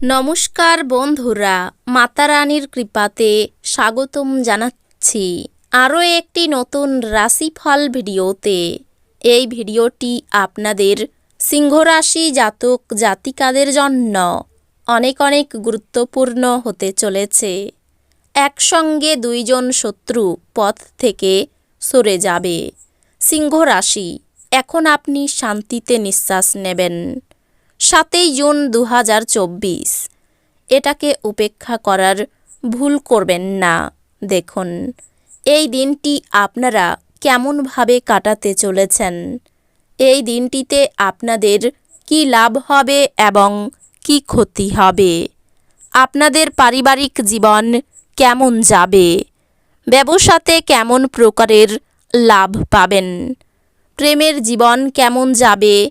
নমস্কার বন্ধুরা, মাতারানীর কৃপাতে স্বাগতম জানাচ্ছি আরও একটি নতুন রাশিফল ভিডিওতে। এই ভিডিওটি আপনাদের সিংহরাশি জাতক জাতিকাদের জন্য অনেক অনেক গুরুত্বপূর্ণ হতে চলেছে। একসঙ্গে দুইজন শত্রু পথ থেকে সরে যাবে। সিংহ রাশি এখন আপনি শান্তিতে নিঃশ্বাস নেবেন। সাতই জুন দু হাজার চব্বিশ। এটাকে উপেক্ষা করার ভুল করবেন না, দেখুন। এই দিনটি আপনারা কেমনভাবে কাটাতে চলেছেন? এই দিনটিতে আপনাদের কি লাভ হবে এবং কি ক্ষতি হবে? আপনাদের পারিবারিক জীবন কেমন যাবে? ব্যবসাতে কেমন প্রকারের লাভ পাবেন? প্রেমের জীবন কেমন যাবে?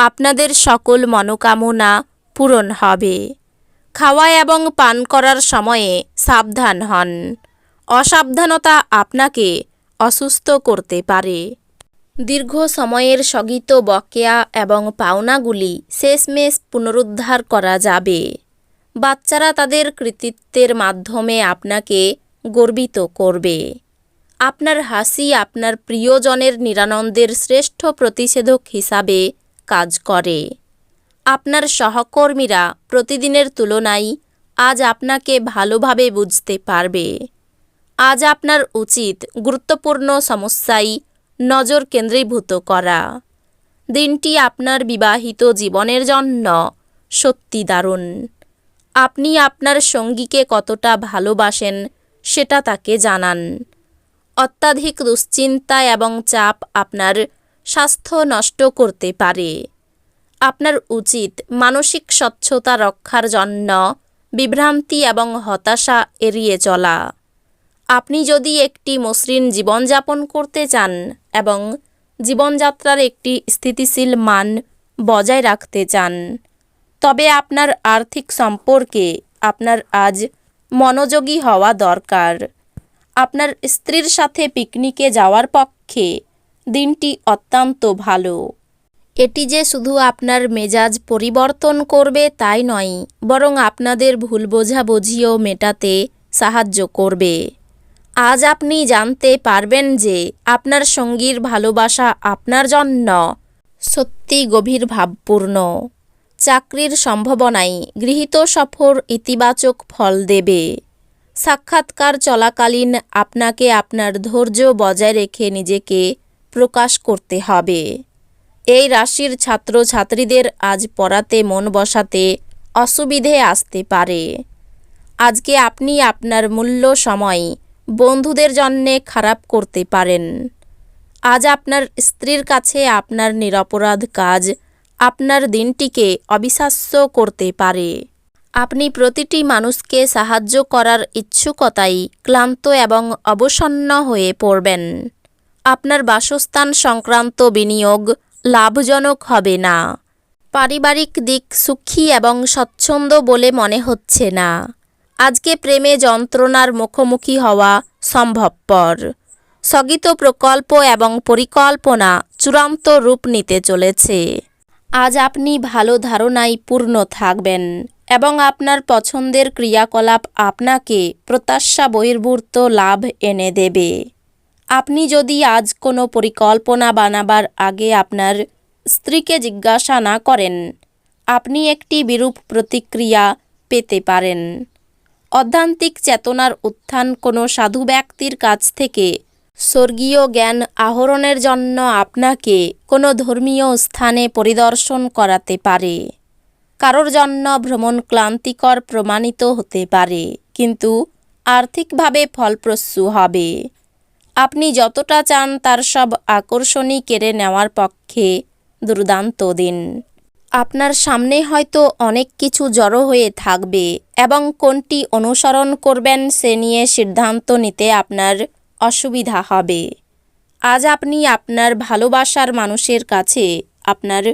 আপনাদের সকল মনোকামনা পূরণ হবে। খাওয়া এবং পান করার সময়ে সাবধান হন। অসাবধানতা আপনাকে অসুস্থ করতে পারে। দীর্ঘ সময়ের স্থগিত বকেয়া এবং পাওনাগুলি শেষমেশ পুনরুদ্ধার করা যাবে। বাচ্চারা তাদের কৃতিত্বের মাধ্যমে আপনাকে গর্বিত করবে। আপনার হাসি আপনার প্রিয়জনের নিরানন্দের শ্রেষ্ঠ প্রতিষেধক হিসাবে কাজ করে। আপনার সহকর্মীরা প্রতিদিনের তুলনায় আজ আপনাকে ভালোভাবে বুঝতে পারবে। আজ আপনার উচিত গুরুত্বপূর্ণ সমস্যায় নজর কেন্দ্রীভূত করা। দিনটি আপনার বিবাহিত জীবনের জন্য সত্যি দারুণ। আপনি আপনার সঙ্গীকে কতটা ভালোবাসেন সেটা তাকে জানান। অত্যাধিক দুশ্চিন্তা এবং চাপ আপনার স্বাস্থ্য নষ্ট করতে পারে। আপনার উচিত মানসিক স্বচ্ছতা রক্ষার জন্য বিভ্রান্তি এবং হতাশা এড়িয়ে চলা। আপনি যদি একটি মসৃণ জীবনযাপন করতে চান এবং জীবনযাত্রার একটি স্থিতিশীল মান বজায় রাখতে চান, তবে আপনার আর্থিক সম্পর্কে আপনার আজ মনোযোগী হওয়া দরকার। আপনার স্ত্রীর সাথে পিকনিকে যাওয়ার পক্ষে দিনটি অত্যন্ত ভালো। এটি যে শুধু আপনার মেজাজ পরিবর্তন করবে তাই নয়, বরং আপনাদের ভুল বোঝাবুঝিও মেটাতে সাহায্য করবে। আজ আপনি জানতে পারবেন যে আপনার সঙ্গীর ভালোবাসা আপনার জন্য সত্যি গভীর ভাবপূর্ণ। চাকরির সম্ভাবনায় গৃহীত সফর ইতিবাচক ফল দেবে। সাক্ষাৎকার চলাকালীন আপনাকে আপনার ধৈর্য বজায় রেখে নিজেকে প্রকাশ করতে হবে। এই রাশির ছাত্রছাত্রীদের আজ পড়াতে মন বসাতে অসুবিধে আসতে পারে। আজকে আপনি আপনার মূল্য সময় বন্ধুদের জন্যে খারাপ করতে পারেন। আজ আপনার স্ত্রীর কাছে আপনার নিরপরাধ কাজ আপনার দিনটিকে অবিশ্বাস্য করতে পারে। আপনি প্রতিটি মানুষকে সাহায্য করার ইচ্ছুকতাই ক্লান্ত এবং অবসন্ন হয়ে পড়বেন। আপনার বাসস্থান সংক্রান্ত বিনিয়োগ লাভজনক হবে না। পারিবারিক দিক সুখী এবং স্বচ্ছন্দ বলে মনে হচ্ছে না। আজকে প্রেমে যন্ত্রণার মুখোমুখি হওয়া সম্ভবপর। স্থগিত প্রকল্প এবং পরিকল্পনা চূড়ান্ত রূপ নিতে চলেছে। আজ আপনি ভালো ধারণায় পূর্ণ থাকবেন এবং আপনার পছন্দের ক্রিয়াকলাপ আপনাকে প্রত্যাশা বহির্ভূত লাভ এনে দেবে। আপনি যদি আজ কোনো পরিকল্পনা বানাবার আগে আপনার স্ত্রীকে জিজ্ঞাসা না করেন, আপনি একটি বিরূপ প্রতিক্রিয়া পেতে পারেন। অধ্যান্তিক চেতনার উত্থান কোনো সাধু ব্যক্তির কাছ থেকে স্বর্গীয় জ্ঞান আহরণের জন্য আপনাকে কোনো ধর্মীয় স্থানে পরিদর্শন করাতে পারে। কারোর জন্য ভ্রমণ ক্লান্তিকর প্রমাণিত হতে পারে, কিন্তু আর্থিকভাবে ফলপ্রসূ হবে। আপনি যতটা চান তার সব আকর্ষণই কেড়ে নেওয়ার পক্ষে দুর্দান্ত দিন। আপনার সামনে হয়তো অনেক কিছু জড়ো হয়ে থাকবে এবং কোনটি অনুসরণ করবেন সে নিয়ে সিদ্ধান্ত নিতে আপনার অসুবিধা হবে। আজ আপনি আপনার ভালোবাসার মানুষের কাছে আপনার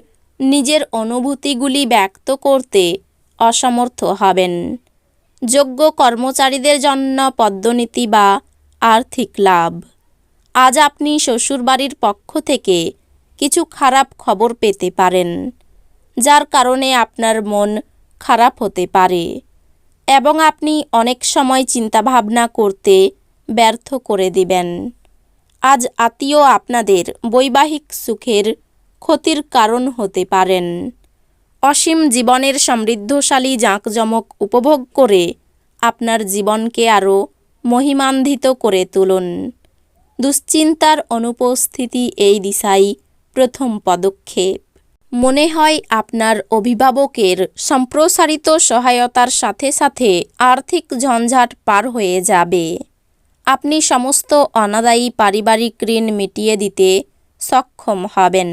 নিজের অনুভূতিগুলি ব্যক্ত করতে অসমর্থ হবেন। যোগ্য কর্মচারীদের জন্য পদ্মনীতি বা আর্থিক লাভ। আজ আপনি শ্বশুরবাড়ির পক্ষ থেকে কিছু খারাপ খবর পেতে পারেন, যার কারণে আপনার মন খারাপ হতে পারে এবং আপনি অনেক সময় চিন্তাভাবনা করতে ব্যর্থ করে দিবেন। আজ আত্মীয় আপনাদের বৈবাহিক সুখের ক্ষতির কারণ হতে পারেন। অসীম জীবনের সমৃদ্ধশালী জাঁকজমক উপভোগ করে আপনার জীবনকে আরও মহিমান্বিত করে তুলুন। দুশ্চিন্তার অনুপস্থিতি এই দিশাই প্রথম পদক্ষেপ। মনে হয় আপনার অভিভাবকের সম্প্রসারিত সহায়তার সাথে সাথে আর্থিক ঝঞ্ঝাট পার হয়ে যাবে। আপনি সমস্ত অনাদায়ী পারিবারিক ঋণ মিটিয়ে দিতে সক্ষম হবেন।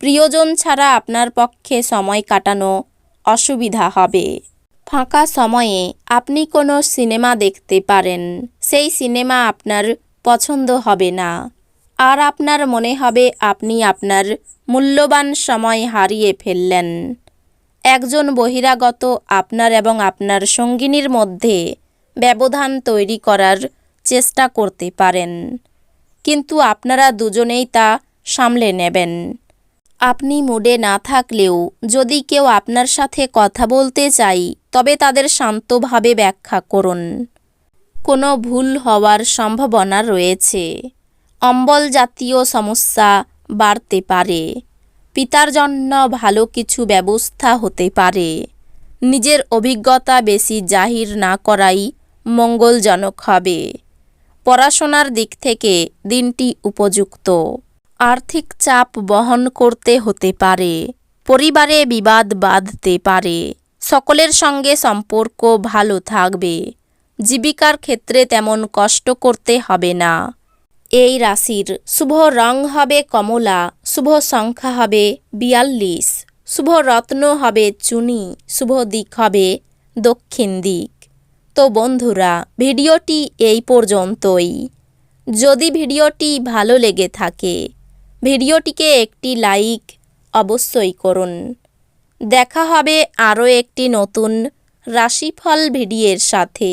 প্রিয়জন ছাড়া আপনার পক্ষে সময় কাটানো অসুবিধা হবে। ফাঁকা সময়ে আপনি কোনো সিনেমা দেখতে পারেন। সেই সিনেমা আপনার পছন্দ হবে না। আর আপনার মনে হবে আপনি আপনার মূল্যবান সময় হারিয়ে ফেললেন। একজন বহিরাগত আপনার এবং আপনার সঙ্গিনীর মধ্যে ব্যবধান তৈরি করার চেষ্টা করতে পারেন। কিন্তু আপনারা দুজনেই তা সামলে নেবেন। আপনি মুডে না থাকলেও যদি কেউ আপনার সাথে কথা বলতে চাই তবে তাদের শান্তভাবে ব্যাখ্যা করুন। কোনো ভুল হওয়ার সম্ভাবনা রয়েছে। অম্বল জাতীয় সমস্যা বাড়তে পারে। পিতার জন্য ভালো কিছু ব্যবস্থা হতে পারে। নিজের অভিজ্ঞতা বেশি জাহির না করাই মঙ্গলজনক হবে। পড়াশোনার দিক থেকে দিনটি উপযুক্ত। আর্থিক চাপ বহন করতে হতে পারে। পরিবারে বিবাদ বাঁধতে পারে। সকলের সঙ্গে সম্পর্ক ভালো থাকবে। জীবিকার ক্ষেত্রে তেমন কষ্ট করতে হবে না। এই রাশির শুভ রং হবে কমলা, শুভ সংখ্যা হবে বিয়াল্লিশ, শুভ রত্ন হবে চুনি, শুভ দিক হবে দক্ষিণ দিক। তো বন্ধুরা, ভিডিওটি এই পর্যন্তই। যদি ভিডিওটি ভালো লেগে থাকে, ভিডিওটিকে একটি লাইক অবশ্যই করুন। দেখা হবে আরও একটি নতুন রাশিফল ভিডিওর সাথে।